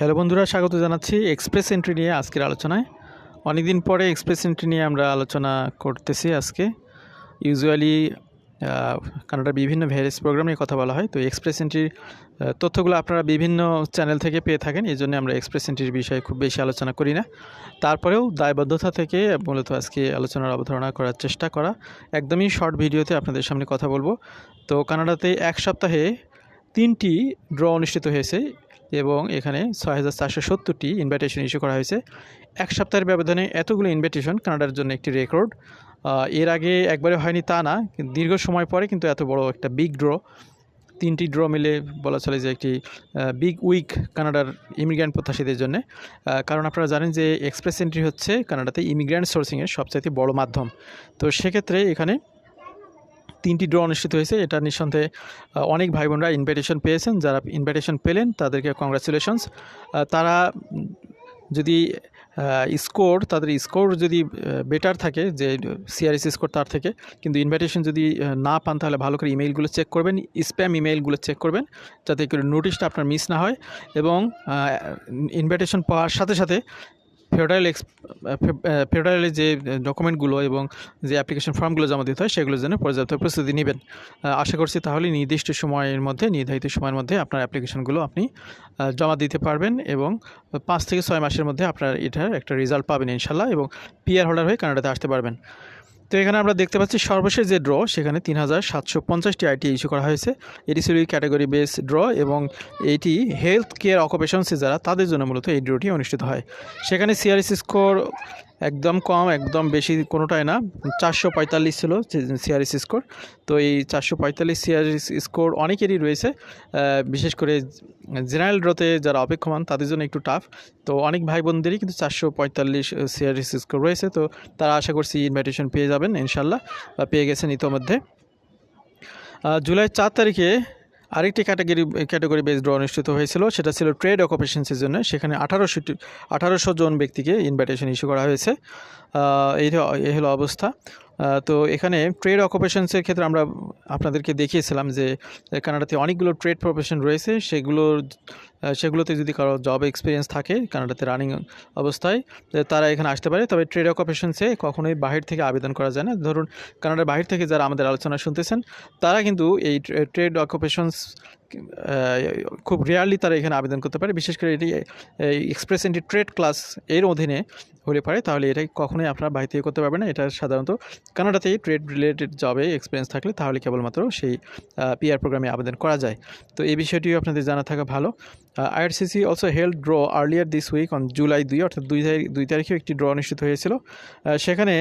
Hello বন্ধুরা, স্বাগত জানাচ্ছি এক্সপ্রেস এন্ট্রি নিয়ে আজকের আলোচনায়। অনেকদিন পরে এক্সপ্রেস এন্ট্রি নিয়ে আমরা আলোচনা করতেছি আজকে। ইউজুয়ালি কানাডার বিভিন্ন ভ্যারিয়াস প্রোগ্রাম নিয়ে কথা বলা হয়। তো এক্সপ্রেস এন্ট্রির তথ্যগুলো আপনারা বিভিন্ন চ্যানেল থেকে পেয়ে থাকেন, এই জন্য আমরা এক্সপ্রেস এন্ট্রির বিষয়ে খুব বেশি আলোচনা করি না। তারপরেও দায়বদ্ধতা থেকে মূলত আজকে আলোচনার অবধারণা করার চেষ্টা করা। একদমই শর্ট ভিডিওতে আপনাদের সামনে কথা বলব। তো কানাডাতে এক সপ্তাহে তিনটি ড্র অনুষ্ঠিত হয়েছে এবং এখানে ছয় হাজার চারশো সত্তরটি ইনভাইটেশন ইস্যু করা হয়েছে। এক সপ্তাহের ব্যবধানে এতগুলো ইনভাইটেশন কানাডার জন্য একটি রেকর্ড এর আগে একবারে হয়নি তা না দীর্ঘ সময় পরে কিন্তু এত বড় একটা বিগ ড্র তিনটি ড্র মিলে বলা চলে যে একটি বিগ উইক কানাডার ইমিগ্র্যান্ট প্রত্যাশীদের জন্য। কারণ আপনারা জানেন যে এক্সপ্রেস এন্ট্রি হচ্ছে কানাডাতে ইমিগ্র্যান্ট সোর্সিংয়ের সবচাইতে বড় মাধ্যম। তো সেক্ষেত্রে এখানে তিনটি ড্র অনুষ্ঠিত হয়েছে। এটা নিঃসন্দেহে অনেক ভাই বোনরা ইনভাইটেশন পেয়েছেন। যারা ইনভাইটেশন পেলেন, তাদেরকে কংগ্রাচুলেশনস তারা যদি স্কোর তাদের স্কোর যদি বেটার থাকে, যে সিআরএস স্কোর তার থেকে, কিন্তু ইনভাইটেশন যদি না পান, তাহলে ভালো করে ইমেইলগুলো চেক করবেন স্প্যাম ইমেইলগুলো চেক করবেন, যাতে করে নোটিশটা আপনার মিস না হয়। এবং ইনভাইটেশন পাওয়ার সাথে সাথে ফেডারেল ফেডারেলের যে ডকুমেন্টগুলো এবং যে অ্যাপ্লিকেশন ফর্মগুলো জমা দিতে হয়, সেগুলোর জন্য পর্যাপ্ত প্রস্তুতি নেবেন। আশা করছি তাহলে নির্দিষ্ট সময়ের মধ্যে, নির্ধারিত সময়ের মধ্যে আপনার অ্যাপ্লিকেশনগুলো আপনি জমা দিতে পারবেন এবং পাঁচ থেকে ছয় মাসের মধ্যে আপনার এটার একটা রেজাল্ট পাবেন ইনশাল্লাহ এবং পিআর হোল্ডার হয়ে কানাডাতে আসতে পারবেন। তো এখানে আমরা দেখতে পাচ্ছি সর্বশেষ যে ড্র সেখানে তিন হাজার সাতশো পঞ্চাশটি আইটি ইস্যু করা হয়েছে। এটি ছিল ক্যাটাগরি বেস ড্র এবং এটি হেলথ কেয়ার অকুপেশনসে যারা, তাদের জন্য মূলত এই ড্রটি অনুষ্ঠিত হয়। সেখানে সিআরএস স্কোর একদম কম, একদম বেশি কোনোটাই না। চারশো পঁয়তাল্লিশ ছিল সিআরএস স্কোর তো এই চারশো পঁয়তাল্লিশ সিআরএস স্কোর অনেকেরই রয়েছে। বিশেষ করে জেনারেল ড্রতে যারা অপেক্ষমান, তাদের জন্য একটু টাফ তো অনেক ভাই বোনদেরই কিন্তু চারশো পঁয়তাল্লিশ সিআরএস স্কোর রয়েছে। তো তারা আশা করছি ইনভাইটেশন পেয়ে যাবেন ইনশাল্লাহ বা পেয়ে গেছেন ইতোমধ্যে। জুলাই চার তারিখে আরেকটি ক্যাটাগরি ক্যাটাগরি বেস ড্র অনুষ্ঠিত হয়েছিল, সেটা ছিল ট্রেড অকুপেশনসের জন্য। সেখানে আঠারোশোটি, আঠারোশো জন ব্যক্তিকে ইনভাইটেশন ইস্যু করা হয়েছে। এই হলো অবস্থা। তো এখানে ট্রেড অকুপেশনসের ক্ষেত্রে আমরা আপনাদেরকে দেখিয়েছিলাম যে, কানাডাতে অনেকগুলো ট্রেড প্রফেশন রয়েছে, সেগুলোর সেগুলোতে যদি কারও জব এক্সপিরিয়েন্স থাকে, কানাডাতে রানিং অবস্থায় তারা এখানে আসতে পারে। তবে ট্রেড অকুপেশনসে কখনোই বাহির থেকে আবেদন করা যায় না। ধরুন, কানাডার বাহির থেকে যারা আমাদের আলোচনা শুনতেছেন, তারা কিন্তু এই ট্রেড অকুপেশনস খুব রেয়ারলি তারা এখানে আবেদন করতে পারে। বিশেষ করে এটি এক্সপ্রেস এন্ট্রি ট্রেড ক্লাস এর অধীনে হলে পারে, তাহলে এটা কখনোই আপনারা বাহির থেকে করতে পারবেন না। এটা সাধারণত কানাডাতেই ট্রেড রিলেটেড জবে এক্সপিরিয়েন্স থাকলে তাহলে কেবলমাত্র সেই পিআর প্রোগ্রামে আবেদন করা যায়। তো এই বিষয়টিও আপনাদের জানা থাকা ভালো। IRCC also held draw earlier this week on July দুই, অর্থাৎ দুই তারিখ, দুই তারিখেও একটি ড্র অনুষ্ঠিত হয়েছিল। সেখানে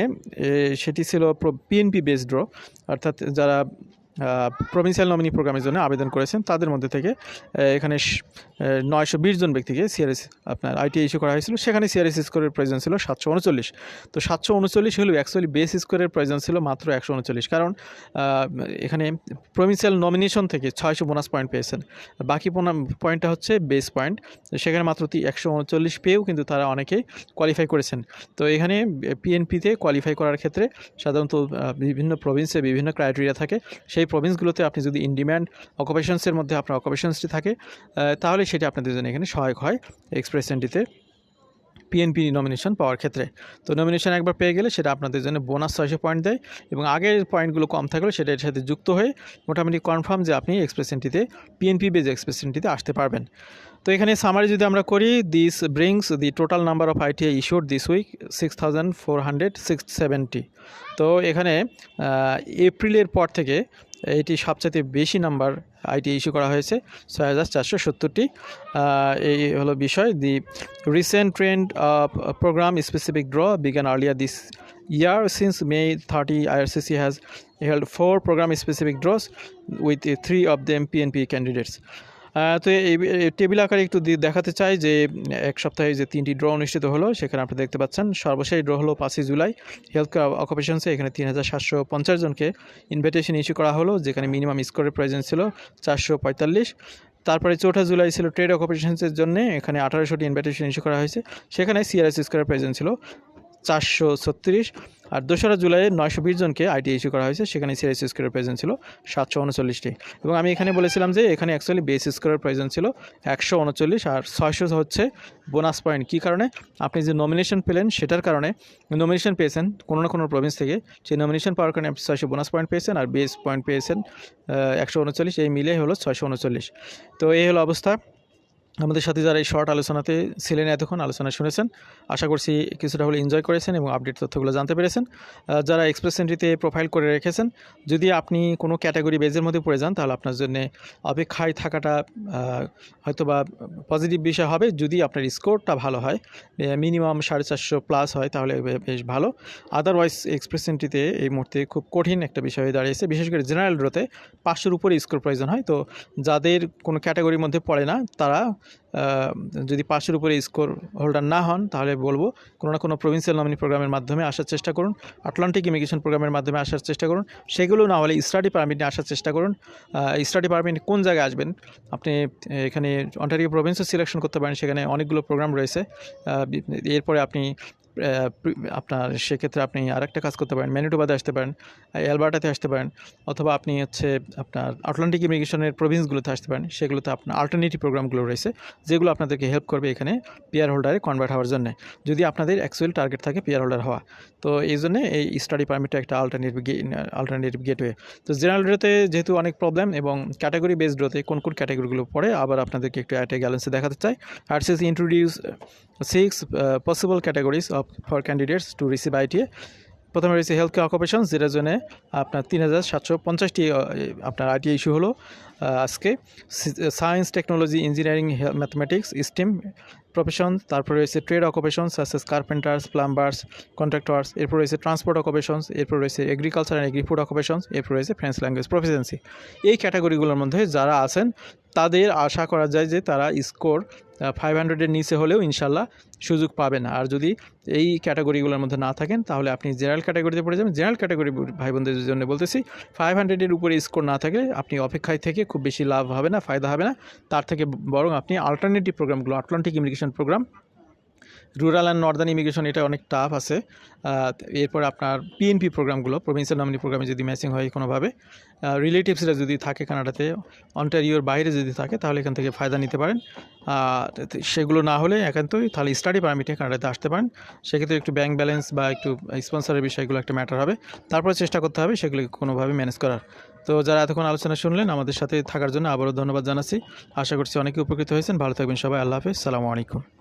সেটি ছিল পিএনপি বেস ড্র অর্থাৎ যারা প্রভিন্সিয়াল নমিনি প্রোগ্রামের জন্য আবেদন করেছেন। তাদের মধ্যে থেকে এখানে নয়শো বিশ জন ব্যক্তিকে সিআরএস আপনার আইটি ইস্যু করা হয়েছিল। সেখানে সিআরএস স্কোরের প্রয়োজন ছিল সাতশো উনচল্লিশ। তো সাতশো উনচল্লিশ হলেও অ্যাকচুয়ালি বেস স্কোরের প্রয়োজন ছিল মাত্র একশো উনচল্লিশ। কারণ এখানে প্রভিন্সিয়াল নমিনেশন থেকে ছয়শো বোনাস পয়েন্ট পেয়েছেন। বাকি পয়েন্টটা হচ্ছে বেস পয়েন্ট সেখানে মাত্র একশো উনচল্লিশ পেয়েও কিন্তু তারা অনেকেই কোয়ালিফাই করেছেন। তো এখানে পিএনপিতে কোয়ালিফাই করার ক্ষেত্রে সাধারণত বিভিন্ন প্রভিন্সে বিভিন্ন ক্রাইটেরিয়া থাকে। সেই প্রভিন্সগুলোতে আপনি যদি ইন ডিম্যান্ড অকুপেশনসের মধ্যে আপনার অকুপেশনসটি থাকে তাহলে সেটা আপনাদের জন্য এখানে সহায়ক হয় এক্সপ্রেস এন্ট্রিতে পিএনপি নমিনেশন পাওয়ার ক্ষেত্রে। তো নমিনেশন একবার পেয়ে গেলে সেটা আপনাদের জন্য বোনাস ছয়শো পয়েন্ট দেয় এবং আগের পয়েন্টগুলো কম থাকলে সেটা এর সাথে যুক্ত হয়ে মোটামুটি কনফার্ম যে আপনি এক্সপ্রেস এন্ট্রিতে পিএনপি বেজ এক্সপ্রেস এন্ট্রিতে আসতে পারবেন। তো এখানে সামারি যদি আমরা করি this brings the total number of ITI issued this week six thousand four hundred six তো এখানে এপ্রিলের পর থেকে এটি সবচেয়ে বেশি নাম্বার আইটি ইস্যু করা হয়েছে ছয় হাজার চারশো সত্তরটি। এই হলো বিষয়। The recent trend program specific draw বিজ্ঞান earlier this year since May 30 IRCC has held four program specific draws with three of of them PNP ah, তো এই টেবিল আকারে একটু দেখাতে চাই যে, এক সপ্তাহে যে তিনটি ড্র অনুষ্ঠিত হলো, সেখানে আপনি দেখতে পাচ্ছেন সর্বশেষ ড্র হলো পাঁচই জুলাই। হেলথ অকুপেশনসে এখানে তিন হাজার সাতশো পঞ্চাশ জনকে ইনভিটেশন ইস্যু করা হলো, যেখানে মিনিমাম স্কোরের প্রয়োজন ছিল চারশো পঁয়তাল্লিশ। তারপরে চৌঠা জুলাই ছিল ট্রেড অকুপেশনসের জন্য, এখানে আঠারোশোটি ইনভিটেশন ইস্যু করা হয়েছে। সেখানে সিআরএস স্কোরের প্রয়োজন ছিল চারশো ছত্রিশ আর দোসরা জুলাই নয়শো বিশ জনকে আইটি ইস্যু করা হয়েছে, সেখানে সিএস স্কোরের প্রয়োজন ছিল সাতশো উনচল্লিশটি। এবং আমি এখানে বলেছিলাম যে এখানে অ্যাকচুয়ালি বেস স্কোরের প্রয়োজন ছিল একশো উনচল্লিশ আর ছয়শো হচ্ছে বোনাস পয়েন্ট কী কারণে? আপনি যে নমিনেশন পেলেন সেটার কারণে নমিনেশন পেয়েছেন কোনো না কোনো প্রভিন্স থেকে। সেই নমিনেশন পাওয়ার কারণে আপনি ছয়শো বোনাস পয়েন্ট পেয়েছেন আর বেস পয়েন্ট পেয়েছেন একশো উনচল্লিশ, এই মিলে হলো ছয়শো উনচল্লিশ। তো এই হলো অবস্থা। আমাদের সাথে যারা এই শর্ট আলোচনাতে ছিলেন এতক্ষণ আলোচনা শুনেছেন, আশা করছি কিছুটা হলে এনজয় করেছেন এবং আপডেট তথ্যগুলো জানতে পেরেছেন। যারা এক্সপ্রেস এন্ট্রিতে প্রোফাইল করে রেখেছেন, যদি আপনি কোনো ক্যাটাগরি বেজের মধ্যে পড়ে যান, তাহলে আপনার জন্য অপেক্ষায় থাকাটা হয়তো বা পজিটিভ বিষয় হবে। যদি আপনার স্কোরটা ভালো হয় মিনিমাম সাড়ে চারশো প্লাস হয়, তাহলে বেশ ভালো। আদারওয়াইজ এক্সপ্রেস এন্ট্রিতে এই মুহূর্তে খুব কঠিন একটা বিষয় হয়ে দাঁড়িয়েছে। বিশেষ করে জেনারেল ড্রোতে পাঁচশোর উপরে স্কোর প্রয়োজন হয়। তো যাদের কোনো ক্যাটাগরির মধ্যে পড়ে না, তারা যদি পাশের উপরে স্কোর হোল্ডার না হন, তাহলে বলব কোনো না কোনো প্রভিন্সিয়াল নমিনি প্রোগ্রামের মাধ্যমে আসার চেষ্টা করুন আটলান্টিক ইমিগ্রেশন প্রোগ্রামের মাধ্যমে আসার চেষ্টা করুন, সেগুলো না হলে স্টাডি পারমিট আসার চেষ্টা করুন। স্টাডি পারমিট কোন জায়গায় আসবেন? আপনি এখানে অন্টারিও প্রভিন্সও সিলেকশন করতে পারেন, সেখানে অনেকগুলো প্রোগ্রাম রয়েছে। এরপরে আপনি আপনার সেক্ষেত্রে আপনি আরেকটা কাজ করতে পারেন ম্যানিটোবাদে আসতে পারেন অ্যালবার্টাতে আসতে পারেন, অথবা আপনি হচ্ছে আপনার আটলান্টিক ইমিগ্রেশনের প্রভিন্সগুলোতে আসতে পারেন, সেগুলোতে আপনার আল্টারনেটিভ প্রোগ্রামগুলো রয়েছে, যেগুলো আপনাদেরকে হেল্প করবে এখানে পিয়ার হোল্ডারে কনভার্ট হওয়ার জন্য। যদি আপনাদের অ্যাকচুয়াল টার্গেট থাকে পিয়ার হোল্ডার হওয়া, তো এই জন্য এই স্টাডি পারমিটটা একটা আল্টারনেটিভ আল্টারনেটিভ গেটওয়ে তো জেনারেল ড্রোতে যেহেতু অনেক প্রবলেম এবং ক্যাটাগরি বেসড ড্রোতে কোন কোন ক্যাটাগরিগুলো পড়ে, আবার আপনাদেরকে একটু অ্যাটে গ্যালেন্সে দেখাতে চাই। আর this introduces six possible categories of for candidates to receive ITA প্রথমে রয়েছে হেলথ কেয়ার অকুপেশন যেটার জন্য আপনার তিন হাজার সাতশো পঞ্চাশটি আপনার আইটি ইস্যু হলো আজকে। Science technology engineering mathematics STEM profession তারপর রয়েছে trade occupation such as carpenters plumbers contractors এরপর রয়েছে ট্রান্সপোর্ট অকুপেশনস এরপর রয়েছে agriculture and agri food occupations এরপর রয়েছে ফ্রেঞ্চ ল্যাঙ্গুয়েজ প্রফিসিয়েন্সি এই ক্যাটাগরিগুলোর মধ্যে যারা আছেন, তাদের আশা করা যায় যে তারা স্কোর ফাইভ হান্ড্রেডের নিচে হলেও ইনশাল্লাহ সুযোগ পাবেন। আর যদি এই ক্যাটাগরিগুলোর মধ্যে না থাকেন, তাহলে আপনি জেনারেল ক্যাটাগরিতে পড়ে যাবেন। জেনারেল ক্যাটাগরি ভাই বোনদের জন্য বলতেছি ফাইভ হান্ড্রেডের উপরে স্কোর না থাকলে আপনি অপেক্ষায় থেকে খুব বেশি লাভ হবে না, ফায়দা হবে না। তার থেকে বরং আপনি আল্টারনেটিভ প্রোগ্রামগুলো Atlantic program rural and northern immigration এটা অনেক টাফ আছে। এরপর আপনার পিএনপি প্রোগ্রামগুলো প্রভিন্সিয়াল নমিনি প্রোগ্রামে যদি ম্যাচিং হয় কোনোভাবে। রিলেটিভসরা যদি থাকে কানাডাতে অন্টারিওর বাইরে যদি থাকে, তাহলে এখান থেকে ফায়দা নিতে পারেন। সেগুলো না হলে একান্তই তাহলে স্টাডি পারমিটে কানাডাতে আসতে পারেন। সেক্ষেত্রে একটু ব্যাংক ব্যালেন্স বা একটু স্পন্সরের বিষয়গুলো একটা ম্যাটার হবে। তারপরে চেষ্টা করতে হবে সেগুলো কোনোভাবে ম্যানেজ করার। তো যারা এতক্ষণ আলোচনা শুনলেন, আমাদের সাথে থাকার জন্য আবারও ধন্যবাদ জানাচ্ছি। আশা করছি অনেকে উপকৃত হয়েছেন। ভালো থাকবেন সবাই। আল্লাহ হাফিজ। সালামু আলাইকুম।